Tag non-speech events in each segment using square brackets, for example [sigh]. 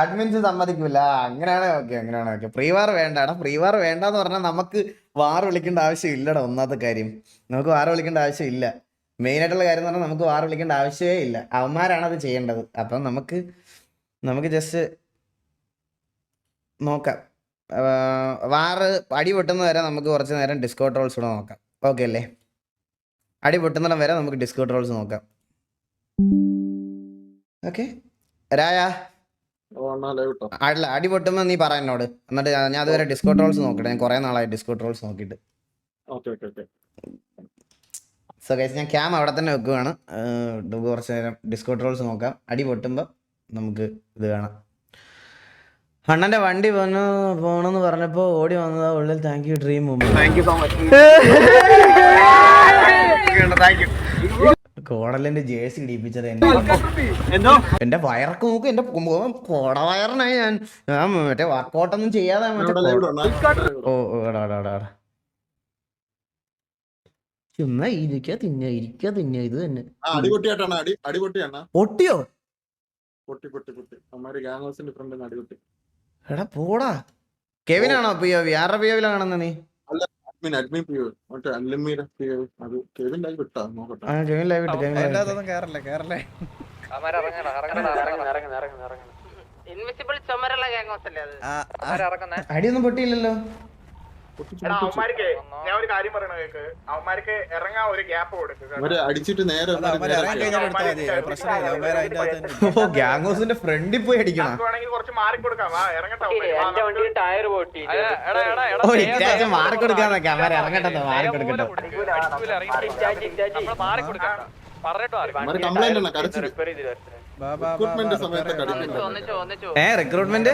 Admins സമ്മതിക്കൂല. അങ്ങനെയാണ് okay അങ്ങനെയാണ് ഓക്കെ. ഫ്രീ വാർ വേണ്ട എടാ ഫ്രീ വാർ വേണ്ടെന്ന് പറഞ്ഞാൽ നമുക്ക് വാർ വിളിക്കേണ്ട ആവശ്യം ഇല്ലടാ ഒന്നാമത്തെ കാര്യം. നമുക്ക് വാർ വിളിക്കേണ്ട ആവശ്യം ഇല്ല മെയിൻ ആയിട്ടുള്ള കാര്യം എന്ന് പറഞ്ഞാൽ നമുക്ക് വാർ വിളിക്കേണ്ട ആവശ്യമേ ഇല്ല. അവന്മാരാണ് അത് ചെയ്യേണ്ടത്. അപ്പം നമുക്ക് നമുക്ക് ജസ്റ്റ് നോക്കാം. വാർ അടി പൊട്ടുന്ന വരെ നമുക്ക് കുറച്ച് നേരം ഡിസ്കോ ട്രോൾസ് കൂടെ നോക്കാം. ഓക്കെ അല്ലേ? അടി പൊട്ടുന്നിടം വരെ നമുക്ക് ഡിസ്കോ ട്രോൾസ് നോക്കാം. ഓക്കെ രായ? അല്ല അടി പൊട്ടുമ്പോ നീ പറ എന്നോട്. എന്നിട്ട് ഞാൻ അതുവരെ ഡിസ്കോ ട്രോൾസ് നോക്കട്ടെ ഞാൻ കുറേ നാളായി ഡിസ്കോ ട്രോൾസ് നോക്കിട്ട് okay okay okay. So guys ഞാൻ ക്യാം അവിടെ തന്നെ വെക്കുവാണ്. കുറച്ച് നേരം ഡിസ്കോ ട്രോൾസ് നോക്കാം. അടി പൊട്ടുമ്പോ നമുക്ക് ഇത് കാണാം. അണ്ണന്റെ വണ്ടി വന്നു പോണെന്ന് പറഞ്ഞപ്പോ ഓടി വന്നതാ ഉള്ളിൽ thank you Dream thank you so much കോടലിന്റെ jersey ഇടിപ്പിച്ചത് എന്റെ എന്റെ വയറൊക്കെ നോക്കും എന്റെ കോട വയറിനായി ഞാൻ. ഞാൻ മറ്റേ വർക്കൗട്ടൊന്നും ചെയ്യാതെ ഓ ഓടാടാടാ. ചുമ്മാ ഇരിക്ക തിന്ന ഇരിക്ക തിന്ന ഇത് തന്നെ. പൊട്ടിയോ? പൊട്ടി പൊട്ടി പൊട്ടി. അമ്മാര് ഗ്യാങ് ഹൗസിന്റെ ഫ്രണ്ട് അടിപൊട്ടി. എടാ പോടാ. കെവിനാണോ പിയോ ആരുടെ പി ഒ വിലാണ് നീ? അഡ്മിൻ അഡ്മിൻ മറ്റേ അത് കെവിൻ ലൈവ് ഇട്ടാ നോക്കട്ടെ. ആ ജോയിൻ ലൈവ് ഇട്ട് കേറല്ലേ ഇൻവിസിബിൾ ചുമരുള്ള ഗ്യാങ്സ് അല്ലേ അത്? അടിയൊന്നും പൊട്ടിയില്ലല്ലോ പൊട്ടി എടാ, പൊട്ടി. അവന്മാർക്ക് ഞാൻ ഒരു കാര്യം പറയണ കേക്ക് അവന്മാർക്ക് ഇറങ്ങാൻ ഒരു ഗ്യാപ്പ് കൊടുക്കുക അടിച്ചിട്ട് നേരെ അത് അവന്മാര് ഇറങ്ങി കഴിഞ്ഞാൽ എടുത്താൽ മതി. അത് പ്രശ്നമില്ല അവന്മാര് അതിന്റെ അകത്ത് തന്നെ ഓ ഗ്യാങ് ഹൗസിന്റെ ഫ്രണ്ടിൽ പോയി അടിക്കണം. കുറച്ച് മാറി കൊടുക്കാം. വാ ഇറങ്ങട്ടെ മാറി കൊടുക്കാന്നൊക്കെ അവരെ ഇറങ്ങട്ടെ മാറി കൊടുക്കട്ടെ. പറഞ്ഞിട്ടോ കംപ്ലൈന്റ് ആണ് ഏ റിക്രൂട്ട്മെന്റ്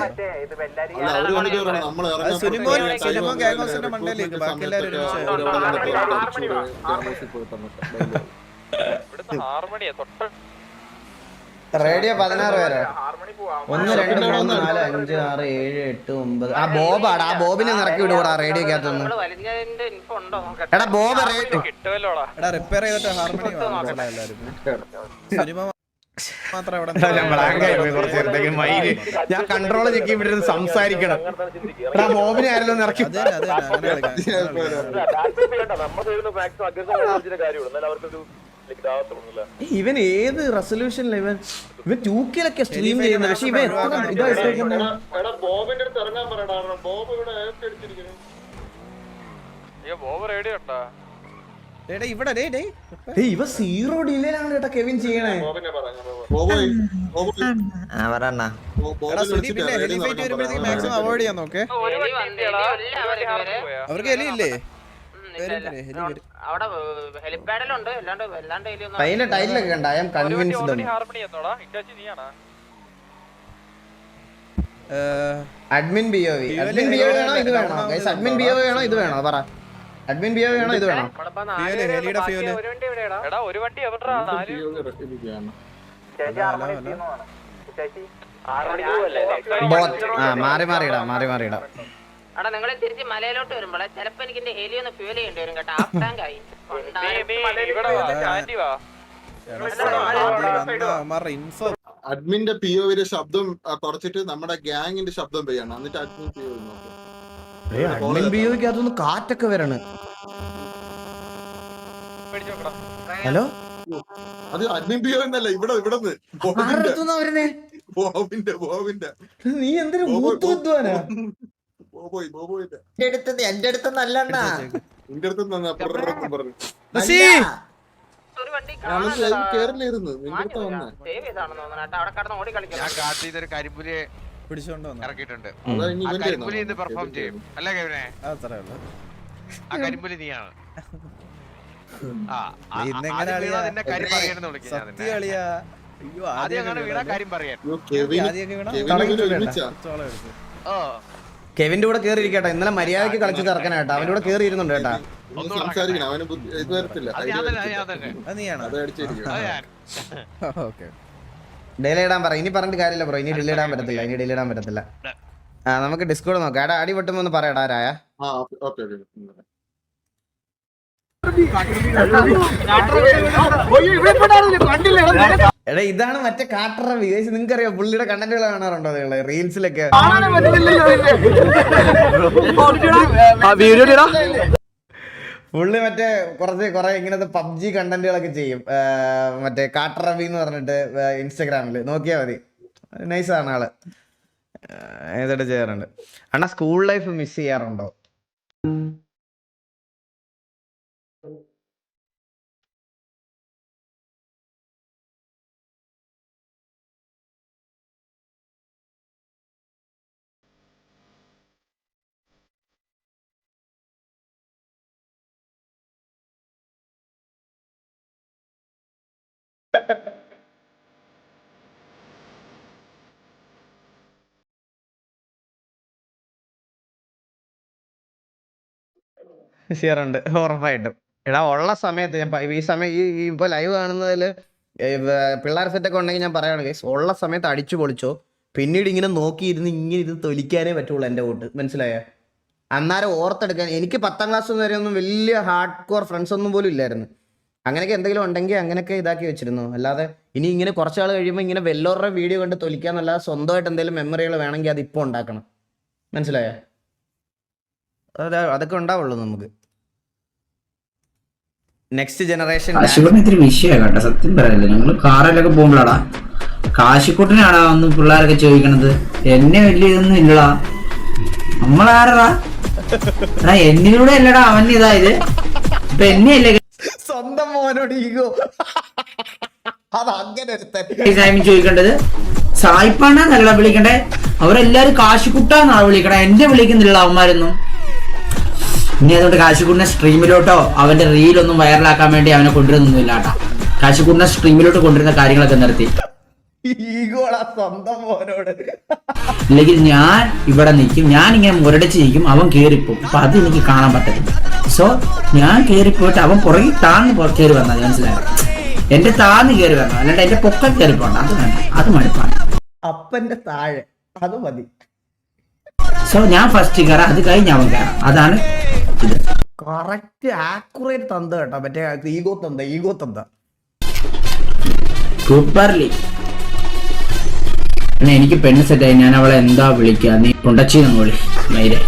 റേഡിയോ പതിനാറ് പേരോ ഒന്ന് രണ്ട് മൂന്ന് നാല് അഞ്ച് ആറ് ഏഴ് എട്ട് ഒമ്പത്. ആ ബോബാടാ ആ ബോബിനെ നിറക്കി വിടുവാടാ റേഡിയോ റേഡിയോക്കകത്തൊന്ന്. നമ്മൾ വലിഞ്ഞതിന്റെ ഇൻഫോ ഉണ്ടോ നോക്കട്ടെ എടാ ബോബ് റേഡിയോ എടാ റിപ്പയർ ചെയ്തിട്ട് ഹാർമണി ഞാൻ കൺട്രോൾ ചെക്കി ഇവിടെ സംസാരിക്കണം. എടാ ബോബിനെ ഇറക്കി. ഇവൻ ഏത് റെസൊല്യൂഷൻ ഇവൻ ഇവൻ ടൂ കെയിലൊക്കെ സ്ട്രീം ചെയ്യുന്നത് പക്ഷെ ഇവൻ എത്ര ബോബിന്റെ ബോബ് റേഡിയോ AFK ഇവ സീറോ കേട്ടോ കെവിൻ ചെയ്യണേ അവർക്ക് കണ്ട I'm convinced admin B admin B O വേണോ ഇത് വേണോ അഡ്മിൻ ബി ഒ വേണോ ഇത് വേണോ പറ അഡ്മിൻ ബിയോ വേണോ? ഇത് വേണോ? ഹെലിയുടെ ഫ്യൂൽ, ഒരു വണ്ടി ബാക്കി എടാ ഒരു വണ്ടി എവിടെയാടാ ബോത്ത് ആ മാറി മാറി ഇടാം മാറി മാറി ഇടാം എടാ നിങ്ങളെ തിരിച്ച് മലയിലോട്ട് വരുമ്പോൾ ചിലപ്പോ എനിക്ക് എന്റെ ഹെലി ഒന്ന് ഫ്യൂൽ ചെയ്യേണ്ടി വരും കേട്ടോ. ഹാഫ് ടാങ്ക് ആയി. അഡ്മിന്റെ പി ഒവിന്റെ ശബ്ദം കുറച്ചിട്ട് നമ്മുടെ ഗ്യാങ്ങിന്റെ ശബ്ദം പെയ്യണം. എന്നിട്ട് അഡ്മിൻ പി ഒ നോക്കാം. അഡ്മിൻ കാറ്റൊക്കെ വരാണ്. ഹലോ? അത് അഡ്മിൻ ബിയോ എന്നല്ല ഇവിടെ ഇവിടെ നീ എന്തൊരു എന്റെ അടുത്ത് എന്റെ അടുത്ത് നല്ലണ്ണ നിന്റെ അടുത്ത് നിന്നാ പുറത്ത് പറഞ്ഞു. കേറില്ലായിരുന്നു. നിന്റെ അടുത്ത് വന്നേ. പിടിച്ചോണ്ട് വന്നു ഇറക്കിയിട്ടുണ്ട്. ഇനി ആ കരിമ്പുലി ഇന്ന് പെർഫോം ചെയ്യും. അല്ല കെവിനെ? അത്രേ ഉള്ളൂ. ആ കരിമ്പുലി നീയാണ്. കെവിന്റെ കൂടെ കേറി ഇരിക്കട്ടെ ഇന്നലെ മര്യാദയ്ക്ക് കളിച്ചു തീർക്കണം കേട്ടോ. അവന്റെ കൂടെ കേറി ഇരുന്നുണ്ട് കേട്ടാ. ഒന്ന് സംസാരിക്കണം. അവന് ഇത് വരത്തില്ല. നീയാണോ ഓക്കെ. ഡിലേ ഇടാൻ പറ. ഇനി പറഞ്ഞിട്ട് കാര്യമില്ല ബ്രോ ഇനി ഡെയിലി ഇടാൻ പറ്റത്തില്ല. ഇനി ഡെയിലി ഇടാൻ പറ്റത്തില്ല. ആ. നമുക്ക് ഡിസ്കോഡ് നോക്കാം. എടാ അടി പൊട്ടുമ്പോ ഒന്ന് പറയടാ രായ. ആ ഓക്കെ ഓക്കെ ഓക്കെ. എടാ ഇതാണ് മറ്റേ കാട്ടറ വിദേശ നിങ്ങൾക്ക് അറിയാം പുള്ളിയുടെ കണ്ടന്റുകൾ കാണാറുണ്ടോ നിങ്ങൾ? റീൽസിലൊക്കെ പുള്ളി മറ്റേ കുറച്ച് കുറെ ഇങ്ങനത്തെ പബ്ജി കണ്ടന്റുകളൊക്കെ ചെയ്യും. മറ്റേ കാട്ടറബി എന്ന് പറഞ്ഞിട്ട് ഇൻസ്റ്റഗ്രാമിൽ നോക്കിയാൽ മതി. നൈസാണ് ആൾ. ഏതായിട്ട് ചെയ്യാറുണ്ട്. അണ്ണാ സ്കൂൾ ലൈഫ് മിസ് ചെയ്യാറുണ്ടോ? ചെയ്യാറുണ്ട്. ഉറപ്പായിട്ടും. എടാ ഉള്ള സമയത്ത് ഞാൻ ഈ സമയം ഈ ഇപ്പൊ ലൈവ് കാണുന്നതിൽ പിള്ളേർ സെറ്റൊക്കെ ഉണ്ടെങ്കിൽ ഞാൻ പറയുകയാണ് ഉള്ള സമയത്ത് അടിച്ചു പൊളിച്ചോ. പിന്നീട് ഇങ്ങനെ നോക്കിയിരുന്ന് ഇങ്ങനെ ഇത് തൊലിക്കാനേ പറ്റുള്ളൂ എന്റെ വോട്ട്. മനസ്സിലായ? അന്നേരം ഓർത്തെടുക്കാൻ എനിക്ക് പത്താം ക്ലാസ് വരെ ഒന്നും വലിയ ഹാർഡ് കോർ ഫ്രണ്ട്സ് ഒന്നും പോലും ഇല്ലായിരുന്നു. അങ്ങനെയൊക്കെ എന്തെങ്കിലും ഉണ്ടെങ്കിൽ അങ്ങനെയൊക്കെ ഇതാക്കി വെച്ചിരുന്നു. അല്ലാതെ ഇനി ഇങ്ങനെ കുറച്ചാൾ കഴിയുമ്പോൾ ഇങ്ങനെ വെല്ലോറുടെ വീഡിയോ കണ്ട് തൊലിക്കാന്നല്ലാതെ സ്വന്തമായിട്ട് എന്തെങ്കിലും മെമ്മറികൾ വേണമെങ്കിൽ അത് ഇപ്പോൾ ഉണ്ടാക്കണം. മനസ്സിലായോ? അതെ അതൊക്കെ ഉണ്ടാവുള്ളൂ നമുക്ക്. നെക്സ്റ്റ് ജനറേഷൻ കാശിക്കോട്ടിന് ഇത്തിരി വിഷയമാണ് കേട്ടോ സത്യം പറയല്ലേ. നിങ്ങൾ കാറിലൊക്കെ പോകുമ്പോഴാടാ. കാശിക്കൂട്ടിനാടാ ഒന്ന് പിള്ളേരൊക്കെ ചോദിക്കണത്? എന്നെ വലിയ ഇതൊന്നും ഇല്ലടാ. നമ്മളാരടാ? എടാ എന്നിലൂടെ അല്ലടാ അവൻ ഇതായത്. ഇപ്പൊ എന്നെയല്ലേ സ്വന്തം മോനോട് ഈഗോ. അത് അങ്ങനെ ഒരു ചോദിക്കേണ്ടത് സായിപ്പാണെന്നല്ല വിളിക്കണ്ടേ? അവരെല്ലാരും കാശിക്കുട്ടാന്നാണ് വിളിക്കണേ. എന്റെ വിളിക്കുന്നില്ല അവന്മാരൊന്നും. ഇനി അതുകൊണ്ട് കാശിക്കുടിനെ സ്ട്രീമിലോട്ടോ അവന്റെ റീലൊന്നും വൈറലാക്കാൻ വേണ്ടി അവനെ കൊണ്ടുവരുന്നൊന്നുമില്ല കേട്ടോ. കാശിക്കുടിനെ സ്ട്രീമിലോട്ട് കൊണ്ടുവരുന്ന കാര്യങ്ങളൊക്കെ നിർത്തി. ഇല്ലെങ്കിൽ ഞാൻ ഇവിടെ നിൽക്കും ഞാൻ ഇങ്ങനെ മുരടിച്ച് നിൽക്കും അവൻ കേറിപ്പോ അപ്പൊ അത് എനിക്ക് കാണാൻ പറ്റത്തില്ല. സോ ഞാൻ കേറിപ്പോയിട്ട് അവൻ പുറകിൽ താന്ന് കയറി വന്നത് മനസ്സിലായി? എന്റെ താന്ന് കയറി വരണം അല്ലാണ്ട് എന്റെ പൊക്കം കേറി പോണ്ട. അത് വേണ്ട അത് മടുപ്പാണ്. അപ്പന്റെ താഴെ അത് മതി. സോ ഞാൻ ഫസ്റ്റ് കയറാം അത് കഴിഞ്ഞ് അവൻ കയറാം. അതാണ് കറക്റ്റ് ആക്യുറേറ്റ് തന്ത കേട്ടോ. മറ്റേ ഈഗോ തന്ത ഈഗോ തന്ത. സൂപ്പർലി എനിക്ക് പെണ്ണ് സെറ്റായി ഞാൻ അവളെ എന്താ വിളിക്കുക നീ കൊണ്ടച്ചി വിളി മൈരെ.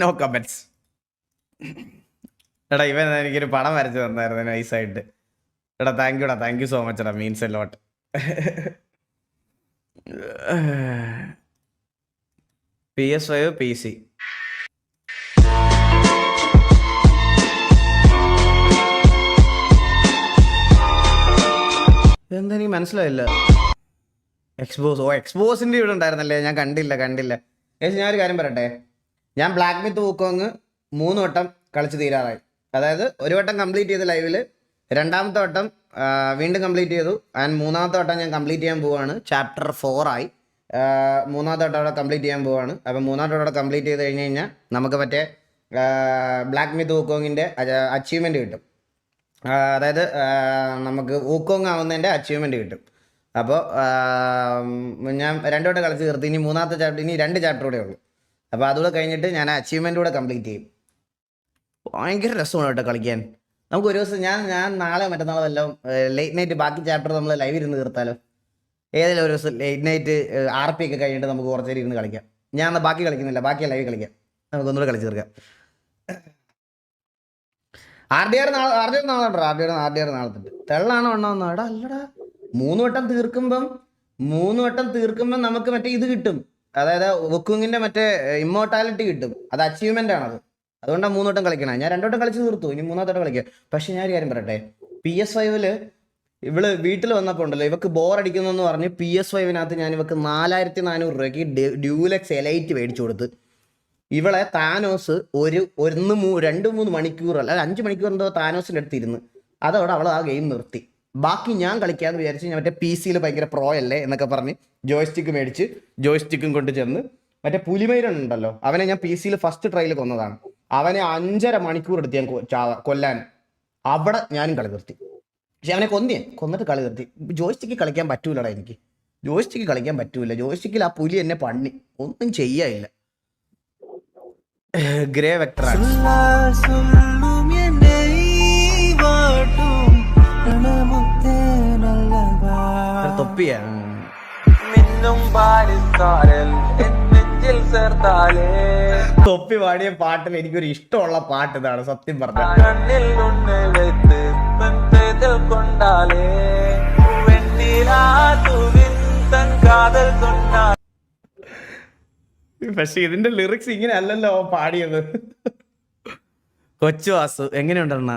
നോ കമന്റ്സ് എടാ ഇവൻ എനിക്കൊരു പടം വരച്ചു തന്നായിരുന്നു നൈസായിട്ട്. എടാ താങ്ക് യുടാ താങ്ക് യു സോ മച്ച് എടാ means a lot P S five P C. എന്താ എനിക്ക് മനസ്സിലായില്ല. എക്സ്പോസ് ഓ എക്സ്പോസിന്റെ ഇവിടെ ഉണ്ടായിരുന്നല്ലേ? ഞാൻ കണ്ടില്ല കണ്ടില്ല. ഏകദേശം ഞാൻ ഒരു കാര്യം പറയട്ടെ? ഞാൻ ബ്ലാക്ക് മിത്ത് പൂക്കോങ് മൂന്ന് വട്ടം കളിച്ച് തീരാറായി. അതായത് ഒരു വട്ടം കംപ്ലീറ്റ് ചെയ്ത ലൈവിൽ രണ്ടാമത്തെ വട്ടം വീണ്ടും കംപ്ലീറ്റ് ചെയ്തു. ആൻഡ് മൂന്നാമത്തെ വട്ടം ഞാൻ കംപ്ലീറ്റ് ചെയ്യാൻ പോവാണ്. ചാപ്റ്റർ ഫോർ ആയി. മൂന്നാമത്തെ വട്ടം അവിടെ കംപ്ലീറ്റ് ചെയ്യാൻ പോവാണ്. അപ്പം മൂന്നാമത്തെ വട്ടം കംപ്ലീറ്റ് ചെയ്ത് കഴിഞ്ഞ് കഴിഞ്ഞാൽ നമുക്ക് മറ്റേ ബ്ലാക്ക് മിത്ത് ഊക്കോങ്ങിന്റെ അച്ചീവ്മെന്റ് കിട്ടും. അതായത് നമുക്ക് ഊക്കോങ് ആവുന്നതിന്റെ അച്ചീവ്മെന്റ് കിട്ടും. അപ്പോൾ ഞാൻ രണ്ടു വട്ടം കളിച്ച് തീർത്ത് ഇനി മൂന്നാമത്തെ ചാപ്റ്റർ ഇനി രണ്ട് ചാപ്റ്റർ കൂടെ ഉള്ളൂ. അപ്പോൾ അതുകൂടെ കഴിഞ്ഞിട്ട് ഞാൻ അച്ചീവ്മെന്റ് കൂടെ കംപ്ലീറ്റ് ചെയ്യും. ഭയങ്കര രസമാണ് കേട്ടോ കളിക്കാൻ. നമുക്ക് ഒരു ദിവസം ഞാൻ ഞാൻ നാളെ മറ്റന്നാളോ വല്ലതും ലേറ്റ് നൈറ്റ് ബാക്കി ചാപ്റ്റർ നമ്മൾ ലൈവ് ഇരുന്ന് തീർത്താലോ? ഏതെങ്കിലും ഒരു ദിവസം ലേറ്റ് നൈറ്റ് ആർ പി ഒക്കെ കഴിഞ്ഞിട്ട് നമുക്ക് കുറച്ച് നേരം ഇരുന്ന് കളിക്കാം. ഞാൻ എന്നാൽ ബാക്കി കളിക്കുന്നില്ല ബാക്കി ലൈവ് കളിക്കാം. നമുക്ക് ഒന്നുകൂടെ കളിച്ച് തീർക്കാം. ആർ ഡി ആർ നാളെ ആർ ഡി ആർ നാളെ R D R R D R നാളെ തൊട്ട് തെള്ളാണോ ഉണ്ടോ എടാ അല്ലടാ. മൂന്ന് വട്ടം തീർക്കുമ്പം മൂന്ന് വട്ടം തീർക്കുമ്പം നമുക്ക് മറ്റേ ഇത് കിട്ടും. അതായത് വുക്കുങ്ങിന്റെ മറ്റേ ഇമ്മോർട്ടാലിറ്റി കിട്ടും. അത് അച്ചീവ്മെന്റ് ആണത്. അതുകൊണ്ടാണ് മൂന്ന് വട്ടം കളിക്കണം. ഞാൻ രണ്ടോട്ടം കളിച്ച് തീർത്തു. ഇനി മൂന്നാമത്തെ കളിക്കുക കളിക്കാം. പക്ഷെ ഞാൻ ഒരു കാര്യം പറയട്ടെ. പി എസ് ഫൈവിൽ ഇവൾ വീട്ടിൽ വന്നപ്പോൾ ഉണ്ടല്ലോ ഇവക്ക് ബോർ അടിക്കുന്നു പറഞ്ഞ് പി എസ് ഫൈവിനകത്ത് ഞാൻ ഇവക്ക് നാലായിരത്തി നാനൂറ് രൂപയ്ക്ക് ഡ്യൂലക്സ് എലൈറ്റ് മേടിച്ചു കൊടുത്ത്. ഇവളെ താനോസ് ഒരു ഒന്ന് മൂ രണ്ട് മൂന്ന് മണിക്കൂർ അല്ല അഞ്ച് മണിക്കൂർ എന്തോ താനോസിന്റെ അടുത്ത് ഇരുന്ന്. അതോടെ അവൾ ആ ഗെയിം നിർത്തി. ബാക്കി ഞാൻ കളിക്കാന്ന് വിചാരിച്ച് ഞാൻ മറ്റേ പി സിയിൽ ഭയങ്കര പ്രോ അല്ലേ എന്നൊക്കെ പറഞ്ഞ് ജോയ്സ്റ്റിക്ക് മേടിച്ച് ജോയ്സ്റ്റിക്കും കൊണ്ട് ചെന്ന് മറ്റേ ഉണ്ടല്ലോ അവനെ ഞാൻ പി സിയിൽ ഫസ്റ്റ് ട്രയൽ കൊന്നതാണ്. അവനെ അഞ്ചര മണിക്കൂർ എടുത്ത് ഞാൻ കൊല്ലാൻ അവിടെ ഞാനും കളി നിർത്തി. പക്ഷെ അവനെ കൊന്നിയൻ കൊന്നിട്ട് കളി നിർത്തി. ജോയിസ്റ്റിക്ക് കളിക്കാൻ പറ്റൂലടാ എനിക്ക്. ജോയിസ്റ്റിക്ക് കളിക്കാൻ പറ്റൂല. ജോയിസ്റ്റിക്കിൽ ആ പുലി എന്നെ പണ്ണി ഒന്നും ചെയ്യാനില്ല. ഗ്രേ വെക്ടറാണ് തൊപ്പിയാ. തൊപ്പി പാടിയ പാട്ടിൽ എനിക്കൊരു ഇഷ്ടമുള്ള പാട്ട് ഇതാണ് സത്യം പറഞ്ഞ. പക്ഷെ ഇതിന്റെ ലിറിക്സ് ഇങ്ങനെ അല്ലല്ലോ പാടിയത്. കൊച്ചു വാസു എങ്ങനെയുണ്ടെണ്ണ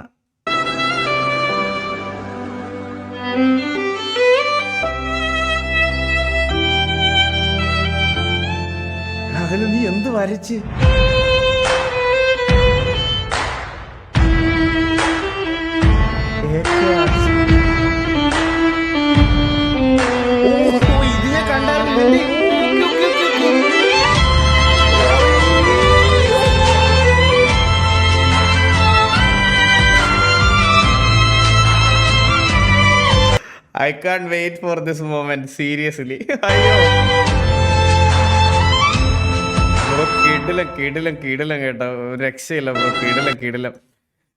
അതിന് നീ എന്ത് വരച്ച്. I can't wait for this moment seriously അയ്യോ കിടിലം കിടിലം കിടിലം കേട്ടോ. രക്ഷയില്ല ബ്രോ. കിടിലം കിടിലം.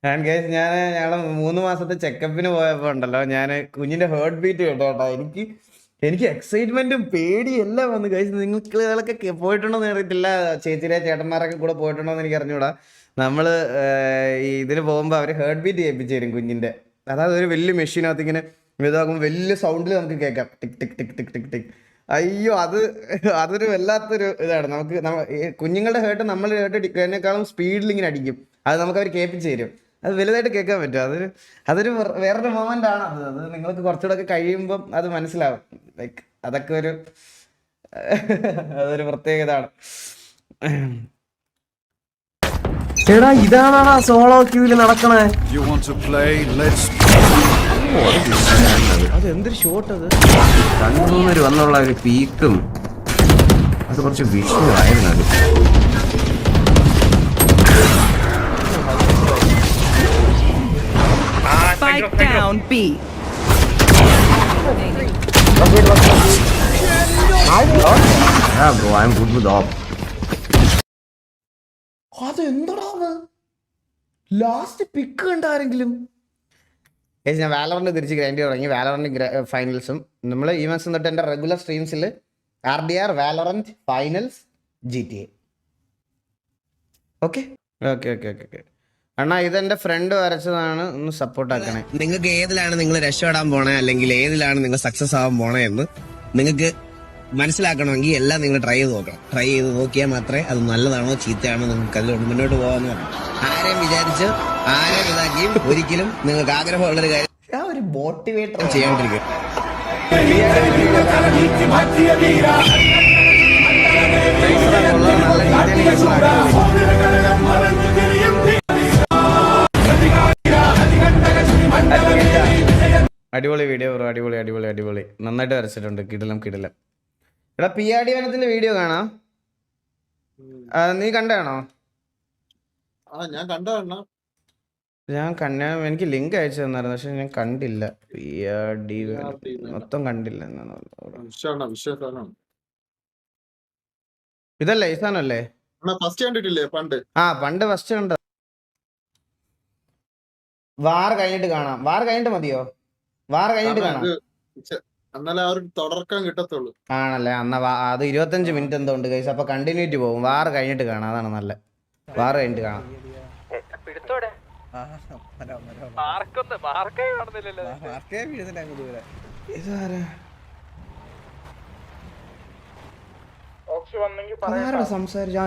ഞാൻ കേസ് ഞാൻ ഞങ്ങളെ മൂന്ന് മാസത്തെ ചെക്കപ്പിന് പോയപ്പോ ഉണ്ടല്ലോ. ഞാൻ കുഞ്ഞിന്റെ ഹേർട്ട് ബീറ്റ് കേട്ടോ കേട്ടോ. എനിക്ക് എനിക്ക് എക്സൈറ്റ്മെന്റും പേടിയും എല്ലാം വന്നു കഴിച്ച് നിങ്ങൾക്കൊക്കെ പോയിട്ടുണ്ടോ എന്ന് അറിയത്തില്ല. ചേച്ചിയുടെ ചേട്ടന്മാരൊക്കെ കൂടെ പോയിട്ടുണ്ടോ എന്ന് എനിക്ക് അറിഞ്ഞൂടാ. നമ്മൾ ഇതിന് പോകുമ്പോൾ അവർ ഹേർട്ട് ബീറ്റ് ചെയ്യിപ്പിച്ചു തരും കുഞ്ഞിന്റെ. അതായത് ഒരു വലിയ മെഷീനകത്ത് ഇങ്ങനെ ഇതാകുമ്പോൾ വലിയ സൗണ്ടിൽ നമുക്ക് കേൾക്കാം. Tick tick tick tick tick tick. അയ്യോ അത് അതൊരു വല്ലാത്തൊരു ഇതാണ്. നമുക്ക് കുഞ്ഞുങ്ങളുടെ ഹേർട്ട് നമ്മൾ ഹേർട്ട് സ്പീഡിൽ ഇങ്ങനെ അടിക്കും. അത് നമുക്ക് അവർ കേൾപ്പിച്ച് തരും. അത് വലുതായിട്ട് കേൾക്കാൻ പറ്റും. അതൊരു അതൊരു വേറെ- വേറൊരു മൊമെന്റ് ആണ് അത്. അത് നിങ്ങൾക്ക് കുറച്ചുകൂടെ ഒക്കെ കഴിയുമ്പം അത് മനസ്സിലാവും. ലൈക്ക് അതൊക്കെ ഒരു അതൊരു പ്രത്യേകതയാണ് എടാ ഇതാണാ സോളോ ക്യൂവിൽ നടക്കണേ. You want to play? Let's അത് എന്തൊരു ഷോട്ട് അത്? കണ്ണൂർ വന്നുള്ള ഒരു പീക്കും അത് കുറച്ച് വിഷയമായിരുന്നു അത്. Spike down B. ഓഫ് അത്? എന്താടാ ലാസ്റ്റ് പിക്ക് കണ്ട ഏയ് ഞാൻ വാലറിന് തിരിച്ച് ഗ്രൈൻഡ് തുടങ്ങി. വാലറിന്റെ ഫൈനൽസും നമ്മൾ ഈ മാസം തൊട്ട് എന്റെ regular സ്ട്രീംസിൽ R D R Valorant finals G T A okay okay okay okay okay അണ്ണാ ഇതെന്റെ ഫ്രണ്ട് വരച്ചതാണ്. ഒന്ന് സപ്പോർട്ട് ആക്കണേ. നിങ്ങൾക്ക് ഏതിലാണ് നിങ്ങൾ രക്ഷപ്പെടാൻ പോണേ? അല്ലെങ്കിൽ ഏതിലാണ് നിങ്ങൾ സക്സസ് ആവാൻ പോണേ എന്ന് നിങ്ങൾക്ക് മനസ്സിലാക്കണമെങ്കിൽ എല്ലാം നിങ്ങൾ ട്രൈ ചെയ്ത് നോക്കണം. ട്രൈ ചെയ്ത് നോക്കിയാൽ മാത്രമേ അത് നല്ലതാണോ ചീത്തയാണോ നിങ്ങൾക്ക് അതിലോട്ട് മുന്നോട്ട് പോകാമെന്ന് പറഞ്ഞു ആരെയും വിചാരിച്ച് ആരെയും ഇതാക്കിയും ഒരിക്കലും നിങ്ങൾക്ക് ആഗ്രഹമുള്ളൊരു കാര്യം ഒരു മോട്ടിവേറ്റർ ചെയ്യാണ്ടിരിക്കും അടിപൊളി വീഡിയോ ബ്രോ അടിപൊളി അടിപൊളി അടിപൊളി. നന്നായിട്ട് വരച്ചിട്ടുണ്ട്. കിടലം കിടിലം. എടാ പി ആർ ഡി വനത്തിന്റെ വീഡിയോ കാണാം. നീ കണ്ടാണോ ഞാൻ കണ്ടതാണ് ഞാൻ കണ്ട എനിക്ക് ലിങ്ക് അയച്ചു തന്നായിരുന്നു പക്ഷെ ഞാൻ കണ്ടില്ല. പി ആർ ഡി മൊത്തം കണ്ടില്ല എന്നാണ് ഇതല്ലേ ഈ സാധനല്ലേ ഫസ്റ്റ് കണ്ടിട്ടില്ലേ പണ്ട്? ആ പണ്ട് ഫസ്റ്റ് കണ്ട വാർ കഴിഞ്ഞിട്ട് കാണാം. വാർ കഴിഞ്ഞിട്ട് മതിയോ? വാർ കഴിഞ്ഞിട്ട് കാണാം. എന്നാലേ ആ ഒരു തുടർക്കാൻ കിട്ടത്തുള്ളൂ. ആണല്ലേ? അന്ന അത് ഇരുപത്തഞ്ച് മിനിറ്റ് എന്തോ ഉണ്ട് കൈസ് അപ്പൊ കണ്ടിന്യൂറ്റി പോകും വാർ കഴിഞ്ഞിട്ട് കാണാം. അതാണ് നല്ല വാർ കഴിഞ്ഞിട്ട് കാണാം. സംസാരിച്ചു?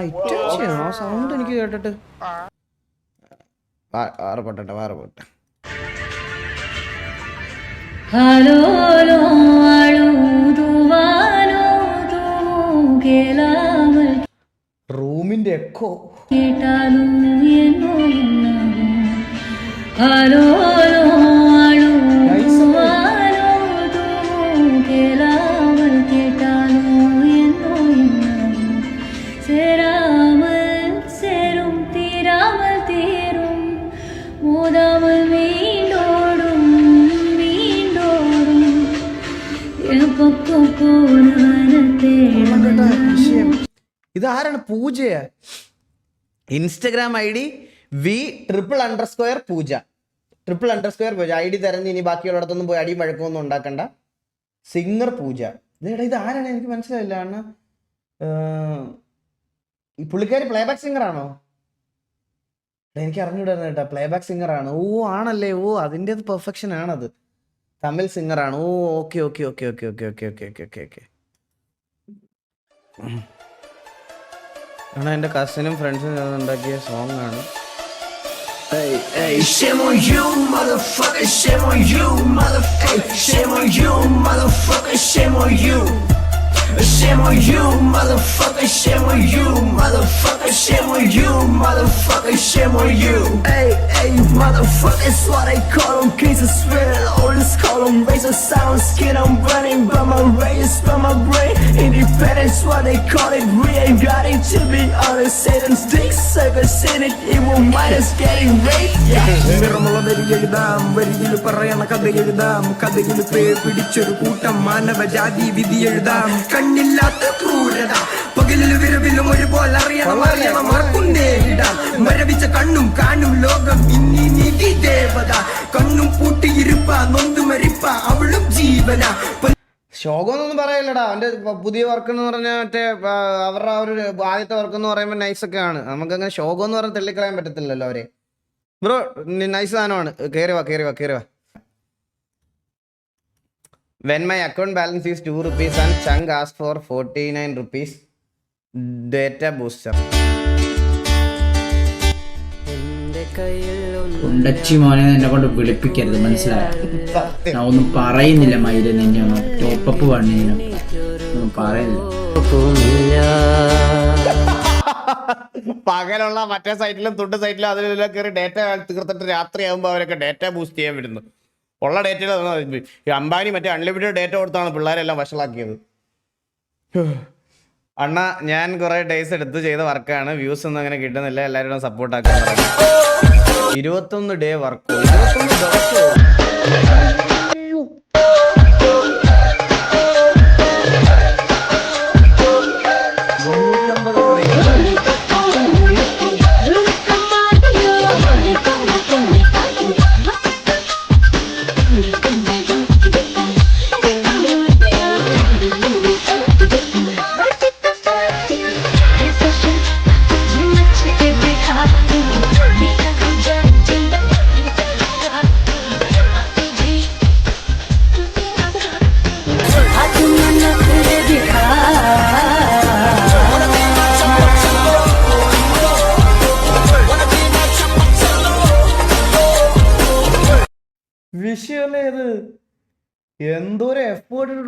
സൗണ്ട് എനിക്ക് കേട്ടിട്ട്. വേറെ പോട്ടെ വേറെ പൊട്ടെ ഹലോ റൂമിന്റെ എക്കോ. കേട്ടാലും എന്നോ ഹലോ ഉദാഹരണം പൂജയ Instagram I D V triple underscore Pooja. Triple underscore Pooja. I D തെരഞ്ഞ് ഇനി ബാക്കിയുള്ളടത്തൊന്നും പോയി അടിയും വഴക്കമൊന്നും ഉണ്ടാക്കണ്ട. സിംഗർ പൂജ. ഇതേടാ ഇത് ആരാണ്? എനിക്ക് മനസ്സിലായില്ല. ആണ് ഈ പുള്ളിക്കാരി പ്ലേബാക്ക് സിംഗർ ആണോ? എനിക്ക് അറിഞ്ഞിടുന്നു കേട്ടോ. പ്ലേ ബാക്ക് സിംഗർ ആണ്. ഓ ആണല്ലേ. ഓ അതിന്റെത് പെർഫെക്ഷൻ ആണത്. തമിഴ് സിംഗർ ആണ്. ഓ okay okay okay okay okay okay okay okay okay okay okay. ആണ് എന്റെ കസിനും ഫ്രണ്ട്സും ചേർന്ന് ഉണ്ടാക്കിയ സോങ് ആണ് Hey, hey, Shame on you, motherfucker. Shame on you, motherfucker. Shame on you, motherfucker. Shame on you. Shame on you, motherfucker. Shame on you, motherfucker. Shame on you, motherfucker. Shame on you. Hey, hey, motherfucker. It's what I call them. Cases real. Always call them razor sound. Skin I'm running, but my race, but my brain. Independence, what they call it. We ain't got it to be honest. Satan's dick sucker. in it. It will mind us getting raped. നിറമുള്ള വരി എഴുതാം വരിയിൽ പറയണ കഥ എഴുതാം കഥയിൽ പേ പിടിച്ചൊരു കൂട്ടം മാനവ ജാതി വിധി എഴുതാം കണ്ണില്ലാത്ത ക്രൂരത. പകലിൽ വിരവിലും ഒരുപോലെ അറിയണം അറിയണം. ആർക്കും നേരിടാം മരവിച്ച കണ്ണും കാണും ലോകം. ഇനി നീതി ദേവത. കണ്ണും പൂട്ടിയിരുപ്പ നൊന്തു മരിപ്പ അവളും ജീവന. ശോകമൊന്നും പറയില്ലടാ. അവന്റെ പുതിയ വർക്ക് എന്ന് പറഞ്ഞാൽ മറ്റേ അവരുടെ ആ ഒരു ആദ്യത്തെ വർക്ക് എന്ന് പറയുമ്പോൾ നൈസ് ഒക്കെ ആണ്. നമുക്കങ്ങനെ ശോകം എന്ന് പറഞ്ഞാൽ തള്ളിക്കളയാൻ പറ്റത്തില്ലല്ലോ അവരെ. ബ്രോ നൈസ് സാധനമാണ്. കയറി വാ കയറി വാ കയറി വാ. When my account balance is two rupees and chunk as for forty nine rupees data booster ഉണ്ടച്ചി മോനെ എന്നെ കൊണ്ട് വിളിപ്പിക്കരുത് മനസ്സിലായോ? ഞാൻ ഒന്നും പറയുന്നില്ല മയിൽ നിന്നെ ഒന്നും ടോപ്പപ്പ് പണിയും ഒന്നും പറയുന്നില്ല പകലുള്ള മറ്റേ സൈറ്റിലും തുണ്ട് സൈറ്റിലും അതിലെല്ലാം കയറി ഡേറ്റ തീർത്തിട്ട് രാത്രിയാകുമ്പോൾ അവരൊക്കെ ഡേറ്റ ബൂസ്റ്റ് ചെയ്യാൻ വരുന്നു ഉള്ള ഡേറ്റയിൽ ഈ അംബാനി മറ്റേ അൺലിമിറ്റഡ് ഡേറ്റ കൊടുത്താണ് പിള്ളേരെല്ലാം വഷളാക്കിയത്. അണ്ണ ഞാൻ കുറേ ഡേയ്സ് എടുത്ത് ചെയ്ത വർക്കാണ് വ്യൂസ് ഒന്നും അങ്ങനെ കിട്ടുന്നില്ല. എല്ലാവരും സപ്പോർട്ട് ആക്കാൻ പറഞ്ഞു. ഇരുപത്തൊന്ന് ഡേ വർക്ക് ഇരുപത്തൊന്ന്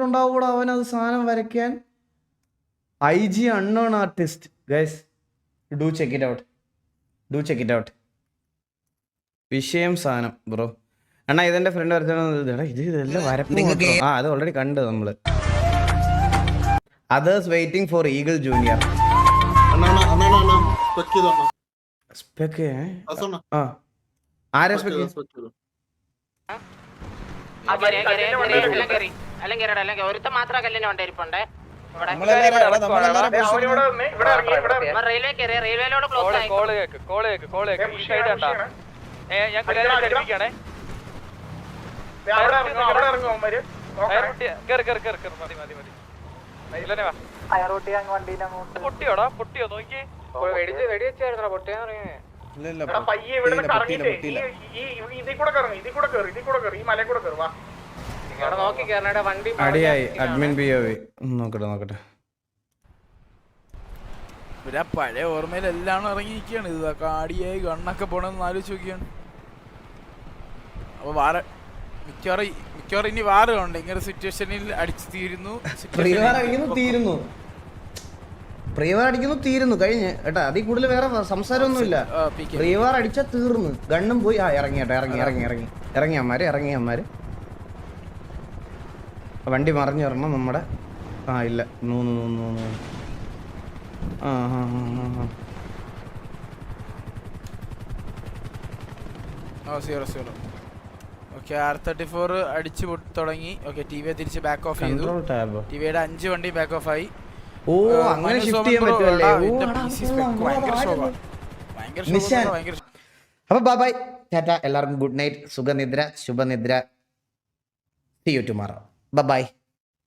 എഫേർട്ട് കൂടെ അവൻ അത് സാധനം വരയ്ക്കാൻ. I G unknown artist guys do check it out do check it out വിഷയം സാധനം ബ്രോ അണ്ണാ ഇതെന്റെ ഫ്രണ്ട് വരച്ചാൽ ഇത് ഇതെല്ലാം വരപ്പ് ആ അത് ഓൾറെഡി കണ്ട് നമ്മൾ. Others waiting for eagle junior അണ്ണാ അണ്ണാ അണ്ണാ സ്പെക്ക് ആരാ സ്പെക്ക് മാത്രം ക്ലോസ് ആയി കേക്ക് കേക്ക് കേക്ക്. ഏ ഞാൻ പൊട്ടിയോടാ പൊട്ടിയോ നോക്കി വെടിച്ച് വെടിവെച്ചായിരുന്നോ പൊട്ടിയാന്ന് പയ്യെ ഓർമ്മയിൽ എല്ലാം ഇറങ്ങിയിരിക്കാണ് ഈ ഇതിൽ കൂടെ ഇതിൽ കൂടെ കയറി ഇതിൽ കൂടെ കയറി ഈ മലയിൽ കൂടെ കയറി വാ. നോക്കി കയറണ വണ്ടി അടിയായി അഡ്മിൻ ബി ഒ വി. നോക്കട്ടെ പഴയ ഓർമ്മയിലെല്ലാം ഇറങ്ങിയിരിക്കുകയാണ്. ഇത് കാടിയായി കണ്ണൊക്കെ പോണെന്ന് ആലോചിച്ച് നോക്കിയാണ്. അപ്പൊ വാറ മിക്കവാറും മിക്കവാറും ഇനി വാറുണ്ട് ഇങ്ങനെ സിറ്റുവേഷനിൽ അടിച്ചു തീരുന്നു. [laughs] തീരുന്നു. പ്രീവാർ അടിക്കുന്നു തീരുന്നു. കഴിഞ്ഞ്. കേട്ടാ അതിൽ കൂടുതൽ വേറെ സംസാരമൊന്നുമില്ല. പ്രീവാർ അടിച്ചാ തീർന്നു. ഗണ്ണും പോയി. ആ ഇറങ്ങി കേട്ടോ ഇറങ്ങി ഇറങ്ങി ഇറങ്ങി. ഇറങ്ങി അമ്മാര് ഇറങ്ങി അമ്മാര്. വണ്ടി മറിഞ്ഞു വരണം നമ്മുടെ. ആ ഇല്ല. മൂന്ന് മൂന്ന് മൂന്ന് മൂന്ന്. ആ ആ ആ ആ, ആ. ആ zero zero okay R thirty four അടിച്ചു തുടങ്ങി. ഓക്കെ ടി വി തിരിച്ച് ബാക്ക് ഓഫ് ചെയ്തു. കൺട്രോൾ ടാബ് ടി വിയുടെ അഞ്ച് വണ്ടി ബാക്ക് ഓഫ് ആയി. ഓ അങ്ങനെ ഷിഫ്റ്റ് ചെയ്യാൻ പറ്റുമല്ലേ അപ്പൊ ബൈ ബൈ ടാറ്റ. എല്ലാവർക്കും ഗുഡ് നൈറ്റ് സുഖനിദ്ര ശുഭനിദ്ര. T U tomorrow by